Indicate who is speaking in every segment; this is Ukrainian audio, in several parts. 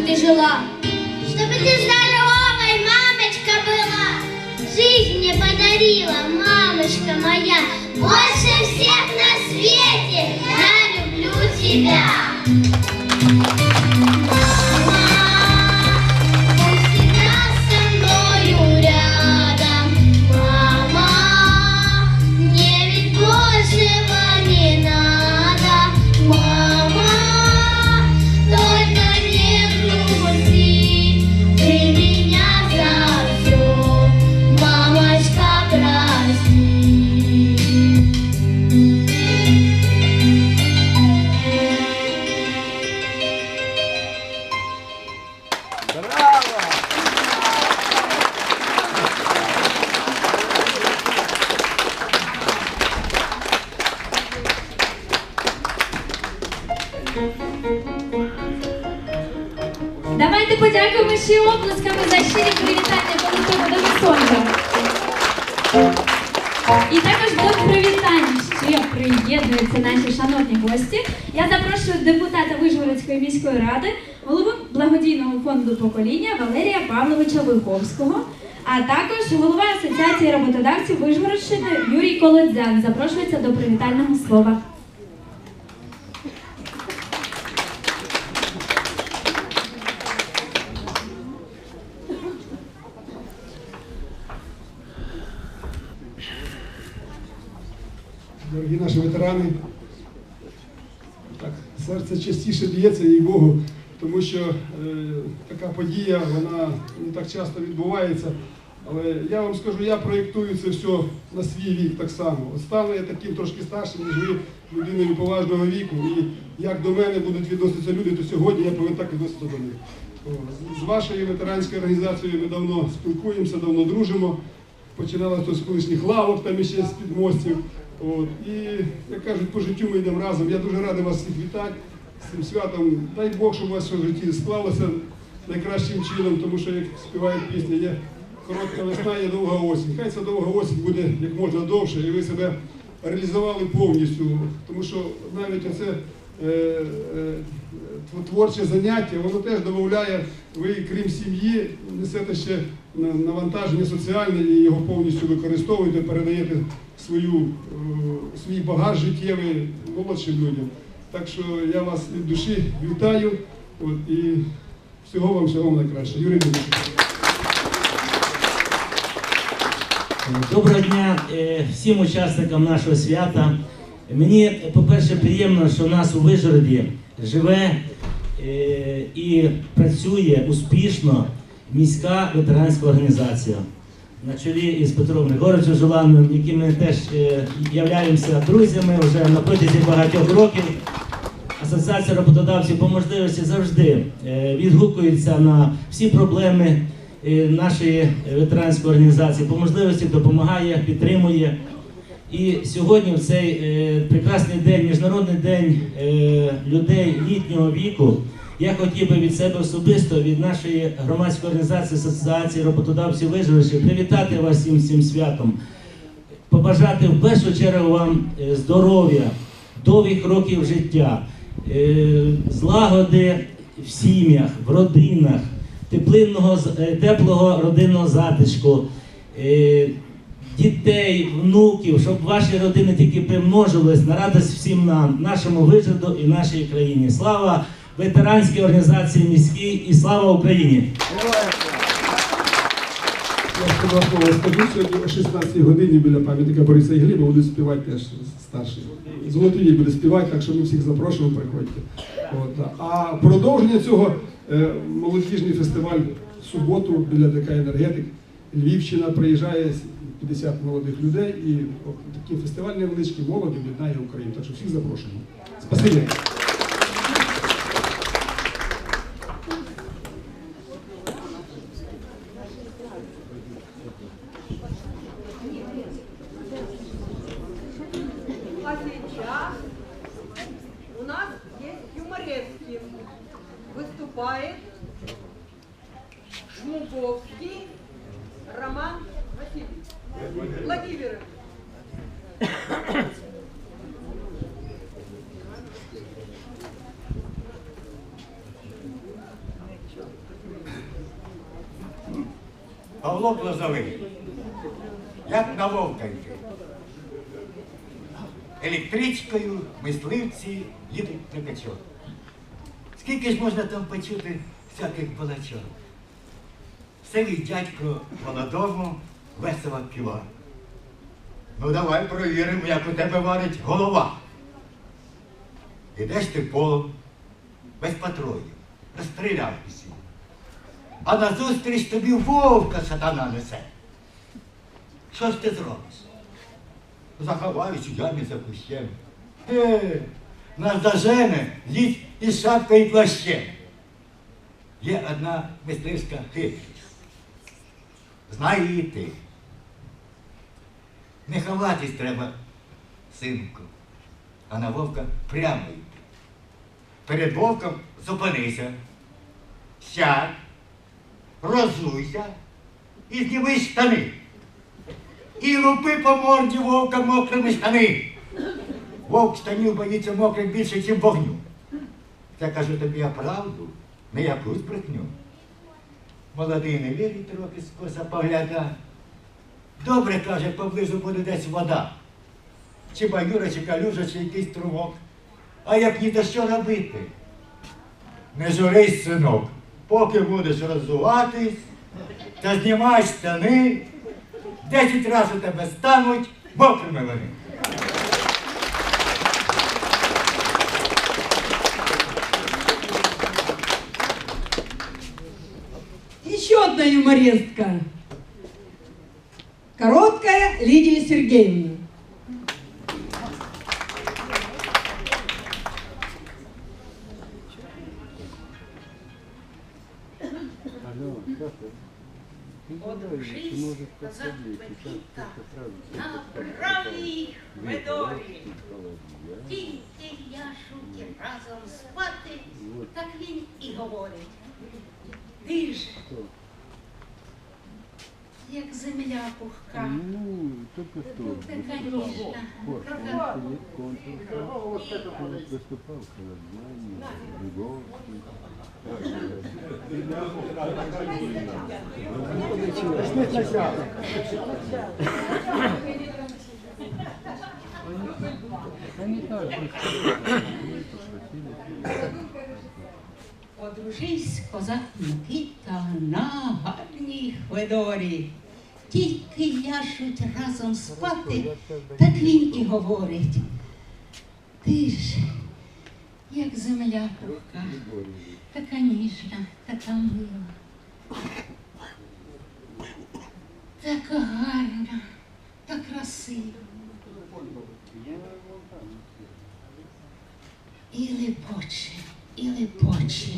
Speaker 1: ты жила. Чтобы ты здоровой, мамочка, была. Жизнь мне подарила, мамочка моя. Больше всех на свете я люблю тебя.
Speaker 2: Давайте подякуємо ще оплесками за щирі привітання колективу до. І також до привітань ще приєднуються наші шановні гості. Я запрошую депутата Вижгородської міської ради, голову благодійного фонду покоління Валерія Павловича Виховського, а також голова Асоціації роботодавців Вижгородщини Юрій Колодзян. Запрошується до привітального слова.
Speaker 3: Дорогі наші ветерани, так, серце частіше б'ється, їй Богу, тому що е, така подія, вона не так часто відбувається. Але я вам скажу, я проєктую це все на свій вік так само. От стану я таким трошки старшим, ніж ви, людиною поважного віку. І як до мене будуть відноситися люди, то сьогодні я повинен так відноситися до них. З- вашою ветеранською організацією ми давно спілкуємося, давно дружимо. Починали то з колишніх лавок, там іще з підмостів. От. І, як кажуть, по життю ми йдемо разом. Я дуже радий вас всіх вітати з цим святом. Дай Бог, щоб у вас все в житті склалося найкращим чином, тому що, як співають пісня, є коротка весна, є довга осінь. Хай ця довга осінь буде як можна довше, і ви себе реалізували повністю. Тому що навіть оце е, е, творче заняття, воно теж додає, ви, крім сім'ї, несете ще навантаження соціальне і його повністю використовуєте, передаєте свою, е, свій багаж життєвий молодшим людям. Так що я вас від душі вітаю от, і всього вам, всього найкраще. Юрій Дмитрович.
Speaker 4: Доброго дня е, всім учасникам нашого свята. Мені, по-перше, приємно, що у нас у Вижгороді живе е, і працює успішно міська ветеранська організація на чолі із Петром Григоровичем Жулановим, яким ми теж е, являємося друзями вже на протязі багатьох років. Асоціація роботодавців по можливості завжди е, відгукується на всі проблеми е, нашої ветеранської організації, по можливості допомагає, підтримує. І сьогодні, в цей прекрасний день, міжнародний день людей літнього віку, я хотів би від себе особисто, від нашої громадської організації Асоціації роботодавців Вижгородщини привітати вас всім цим святом побажати в першу чергу вам е, здоров'я, довгих років життя, е, злагоди в сім'ях, в родинах, теплинного, е, теплого родинного затишку, дітей, внуків, щоб ваші родини тільки примножились на радість всім нам, нашому вижиду і нашій країні. Слава ветеранській організації міській і слава Україні!
Speaker 3: Я скажу, сьогодні о 16 годині біля пам'ятника Бориса і Гліба будуть співати теж старші. Золотий буде співати, так що ми всіх запрошуємо, приходьте. От. А продовження цього е, молодіжний фестиваль в суботу біля ДК Енергетик. Львівщина приїжджає 50 молодих людей і такий фестиваль невеличкий молоді об'єднає Україну. Так що всіх запрошуємо. Спасибі.
Speaker 5: А сейчас у нас есть Юморецкий. Выступает Шмуговский Роман Васильевич. Владимирович.
Speaker 6: Павло Глазовый, як на Волконьке. Електричкою мисливці їдуть на качок. Скільки ж можна там почути всяких балачок? Селий дядько молодому весело кива. Ну давай провіримо, як у тебе варить голова. Ідеш ти полом, без патронів, розстріляв усі. А назустріч тобі вовка сатана несе. Що ж ти зробиш? Заховаюсь у ямі за кущем. Е, нас дожене ліс із шапкою і плащем. Є одна мисливська хитрість. Знай її ти. Не ховатись треба, синку, а на вовка прямо йти. Перед вовком зупинися, сядь, розуйся і зніми штани. І лупи по морді вовка мокрими штани. Вовк штанів боїться мокрих більше, ніж вогню. Це кажу тобі я правду, не якусь брехню. Молодий не вірить трохи скоса погляда. Добре, каже, поблизу буде десь вода. Чи баюра, чи калюжа, чи якийсь струмок. А як ні, то що робити? Не журись, синок, поки будеш роззуватись та знімай штани, десять разів у тебе стануть мокрими вони.
Speaker 5: Еще одна юмористка. Короткая Лидия Сергеевна.
Speaker 7: Одружись, Пепіта, на правій медові. Тільки я шутів разом спати, так він і говорить. Ти ж, як земля пухка,
Speaker 8: Ну, только что.
Speaker 7: така ніжна, прока-
Speaker 8: Выступал Колодняне, Дубовский. Они так
Speaker 7: Одружись, козак Микита, на гарній Хведорі. Тільки ляжуть разом спати, так він і говорить. Ти ж, як земля пухка, така ніжна, така мила. Така гарна, так красива. І липоче, і липоче.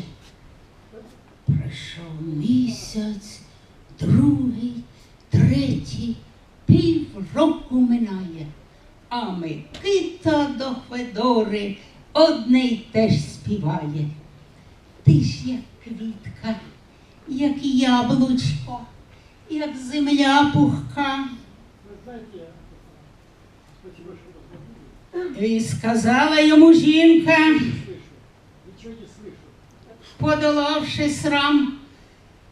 Speaker 7: Пройшов місяць, другий, третій, півроку минає. А Микита до Федори одне й теж співає. Ти ж як квітка, як яблучко, як земля пухка. І сказала йому жінка, подолавши срам,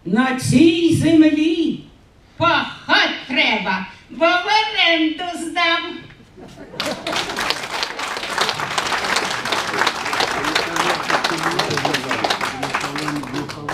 Speaker 7: на цій землі пахать треба, бо в оренду здам.